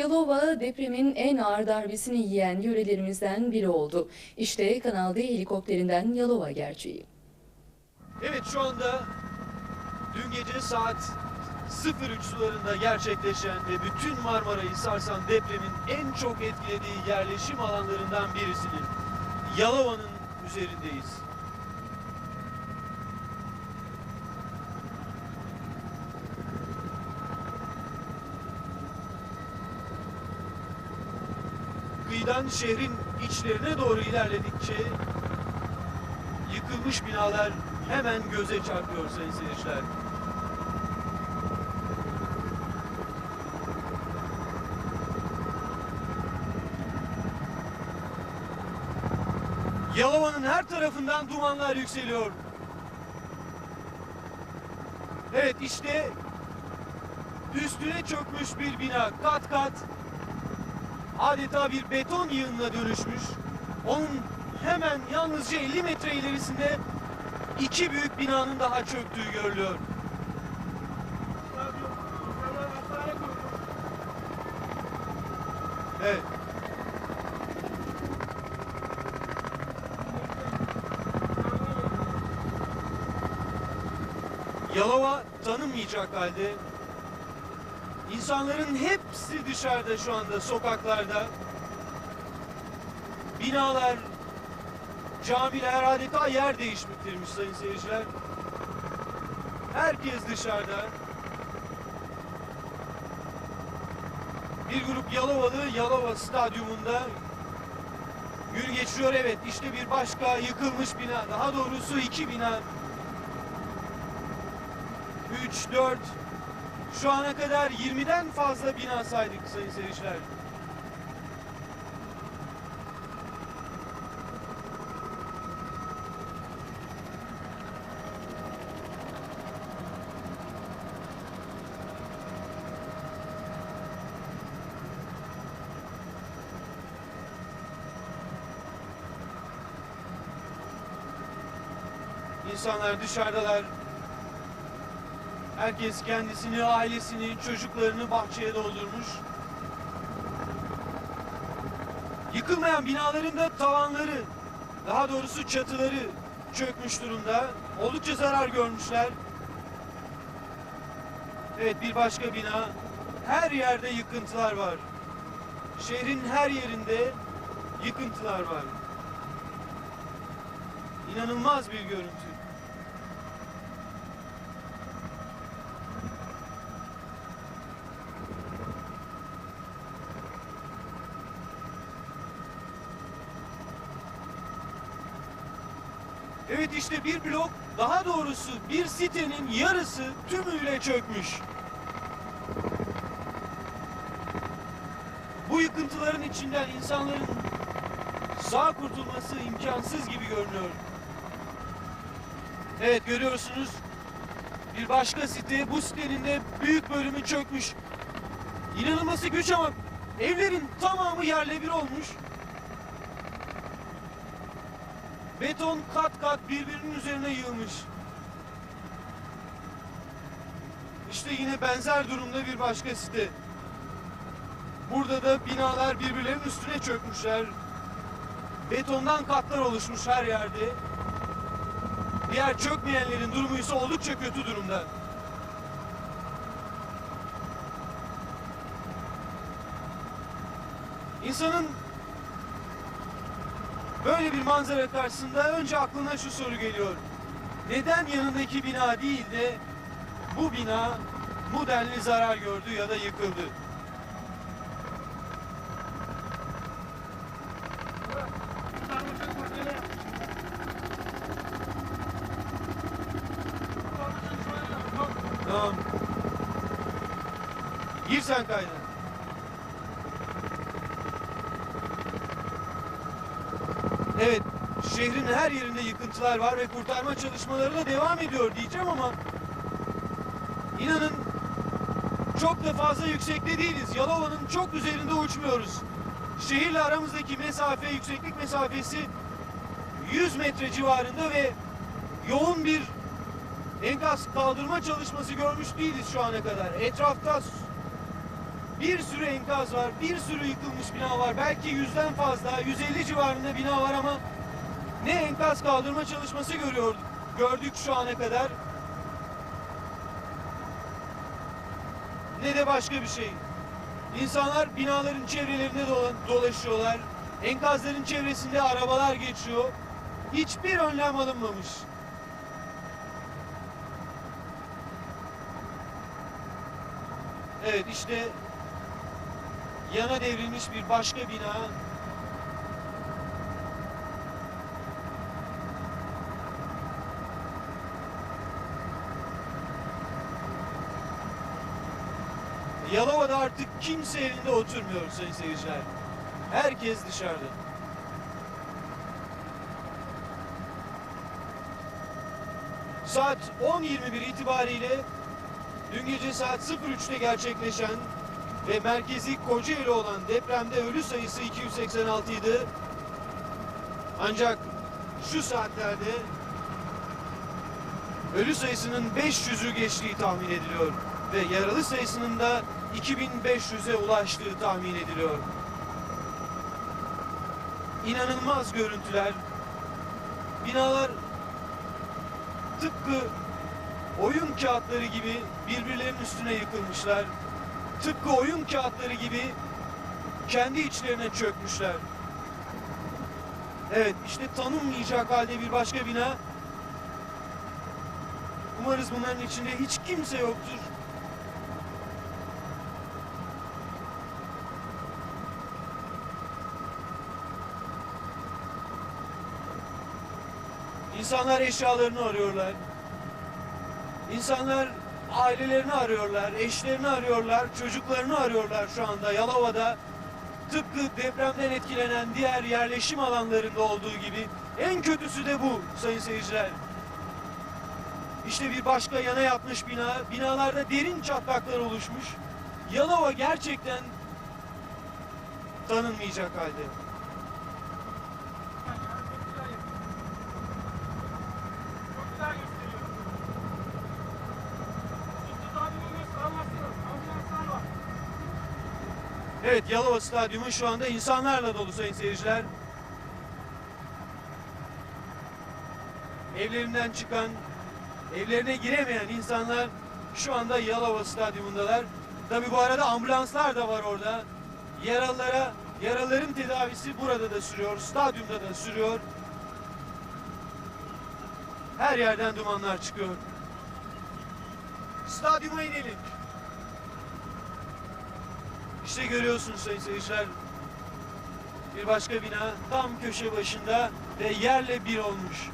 Yalova depremin en ağır darbesini yiyen yörelerimizden biri oldu. İşte Kanal D helikopterinden Yalova gerçeği. Evet şu anda dün gece saat 03 sularında gerçekleşen ve bütün Marmara'yı sarsan depremin en çok etkilediği yerleşim alanlarından birisinin Yalova'nın üzerindeyiz. Kıyıdan şehrin içlerine doğru ilerledikçe yıkılmış binalar hemen göze çarpıyor sayın seyirciler. Yalova'nın her tarafından dumanlar yükseliyor. Evet işte üstüne çökmüş bir bina kat kat adeta bir beton yığınına dönüşmüş. Onun hemen yalnızca 50 metre ilerisinde iki büyük binanın daha çöktüğü görülüyor. Evet. Yalova tanınmayacak halde. İnsanların hepsi dışarıda şu anda sokaklarda. Binalar, camiler adeta yer değiştirmiş sayın seyirciler. Herkes dışarıda. Bir grup Yalovalı Yalova Stadyumunda gün geçiriyor. Evet işte bir başka yıkılmış bina. Daha doğrusu iki bina. 3, 4, şu ana kadar 20'den fazla bina saydık sayın seyirciler. İnsanlar dışarıdalar. Herkes kendisini, ailesini, çocuklarını bahçeye doldurmuş. Yıkılmayan binaların da tavanları, daha doğrusu çatıları çökmüş durumda. Oldukça zarar görmüşler. Evet bir başka bina. Her yerde yıkıntılar var. Şehrin her yerinde yıkıntılar var. İnanılmaz bir görüntü. Evet işte bir blok, daha doğrusu bir sitenin yarısı tümüyle çökmüş. Bu yıkıntıların içinden insanların sağ kurtulması imkansız gibi görünüyor. Evet görüyorsunuz bir başka site, bu sitenin de büyük bölümü çökmüş. İnanılması güç ama evlerin tamamı yerle bir olmuş. Beton kat kat birbirinin üzerine yığılmış. İşte yine benzer durumda bir başka site. Burada da binalar birbirlerinin üstüne çökmüşler. Betondan katlar oluşmuş her yerde. Diğer çökmeyenlerin durumu ise oldukça kötü durumda. İnsanın Böyle bir manzara karşısında önce aklına şu soru geliyor. Neden yanındaki bina değil de bu bina bu denli zarar gördü ya da yıkıldı? Tamam. Gir sen kayna. Evet, şehrin her yerinde yıkıntılar var ve kurtarma çalışmaları da devam ediyor diyeceğim ama inanın çok da fazla yüksekte değiliz. Yalova'nın çok üzerinde uçmuyoruz. Şehirle aramızdaki mesafe, yükseklik mesafesi 100 metre civarında ve yoğun bir enkaz kaldırma çalışması görmüş değiliz şu ana kadar. Etrafta Bir sürü enkaz var, bir sürü yıkılmış bina var. Belki yüzden fazla, 150 civarında bina var ama ne enkaz kaldırma çalışması görüyorduk, gördük şu ana kadar. Ne de başka bir şey. İnsanlar binaların çevrelerinde dola- dolaşıyorlar. Enkazların çevresinde arabalar geçiyor. Hiçbir önlem alınmamış. Evet işte yana devrilmiş bir başka bina. Yalova'da artık kimse evinde oturmuyor sayın seyirciler. Herkes dışarıda. Saat 10.21 itibariyle dün gece saat 03'te gerçekleşen ve merkezi Kocaeli olan depremde ölü sayısı 286 idi. Ancak şu saatlerde ölü sayısının 500'ü geçtiği tahmin ediliyor ve yaralı sayısının da 2500'e ulaştığı tahmin ediliyor. İnanılmaz görüntüler. Binalar tıpkı oyun kağıtları gibi birbirlerinin üstüne yıkılmışlar. Tıpkı oyun kağıtları gibi kendi içlerine çökmüşler. Evet işte tanınmayacak halde bir başka bina. Umarız bunların içinde hiç kimse yoktur. İnsanlar eşyalarını arıyorlar. İnsanlar ailelerini arıyorlar, eşlerini arıyorlar, çocuklarını arıyorlar şu anda Yalova'da. Tıpkı depremden etkilenen diğer yerleşim alanlarında olduğu gibi en kötüsü de bu sayın seyirciler. İşte bir başka yana yatmış bina, binalarda derin çatlaklar oluşmuş. Yalova gerçekten tanınmayacak halde. Çok güzel gösteriyor. Ciddi tabirimiz anlatsınız. Ambulanslar var. Evet Yalova Stadyumu şu anda insanlarla dolu sayın seyirciler. Evlerinden çıkan, evlerine giremeyen insanlar şu anda Yalova Stadyumundalar. Tabi bu arada ambulanslar da var orada. Yaralılara, yaralıların tedavisi burada da sürüyor, stadyumda da sürüyor. Her yerden dumanlar çıkıyor. Stadyuma inelim. İşte görüyorsunuz sayın seyirciler. Bir başka bina tam köşe başında ve yerle bir olmuş.